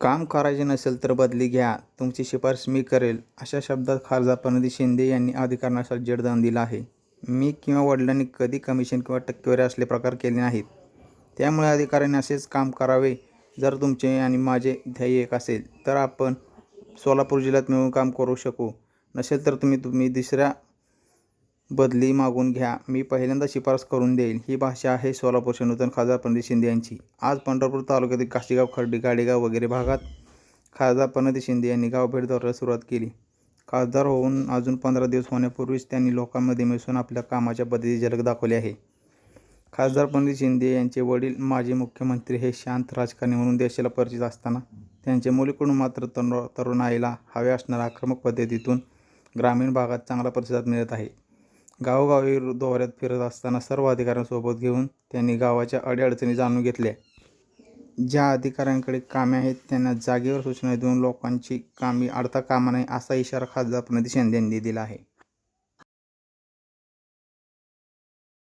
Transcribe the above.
काम करायचे नसेल तर बदली घ्या. तुमची शिफारस मी करेल अशा शब्दात खासदार प्रणिती शिंदे यांनी अधिकाऱ्यांना जडदान दिला आहे. मी किंवा वडिलांनी कधी कमिशन किंवा टक्केवारी असले प्रकार केले नाहीत. त्यामुळे अधिकाऱ्यांनी असेच काम करावे. जर तुमचे आणि माझे ध्येय एक असेल तर आपण सोलापूर जिल्ह्यात मिळून काम करू शकू. नसेल तर तुम्ही तुम्ही दुसऱ्या बदली मागून घ्या. मी पहिल्यांदा शिफारस करून देईल ही भाषा आहे सोलापूरचे नूतन खासदार प्रणित शिंदे यांची. आज पंढरपूर तालुक्यातील काशीगाव खर्डी गाडेगाव वगैरे भागात खासदार प्रणित शिंदे यांनी गाव भेट दौऱ्याला सुरुवात केली. खासदार होऊन अजून पंधरा दिवस होण्यापूर्वीच त्यांनी लोकांमध्ये मिसळून आपल्या कामाच्या पद्धती झलक दाखवली आहे. खासदार पंडित शिंदे यांचे वडील माजी मुख्यमंत्री हे शांत राजकारणी म्हणून देशाला परिचित असताना त्यांच्या मुलीकडून मात्र तरुण तरुणाईला हव्या असणाऱ्या आक्रमक पद्धतीतून ग्रामीण भागात चांगला प्रतिसाद मिळत आहे. गावोगावी दौऱ्यात फिरत असताना सर्व अधिकाऱ्यांसोबत घेऊन त्यांनी गावाच्या अडीअडचणी जाणून घेतल्या. ज्या अधिकाऱ्यांकडे कामे आहेत त्यांना जागेवर सूचना देऊन लोकांची कामी अडता कामा नये असा इशारा खासदार प्रणिती शिंदे यांनी दिला आहे.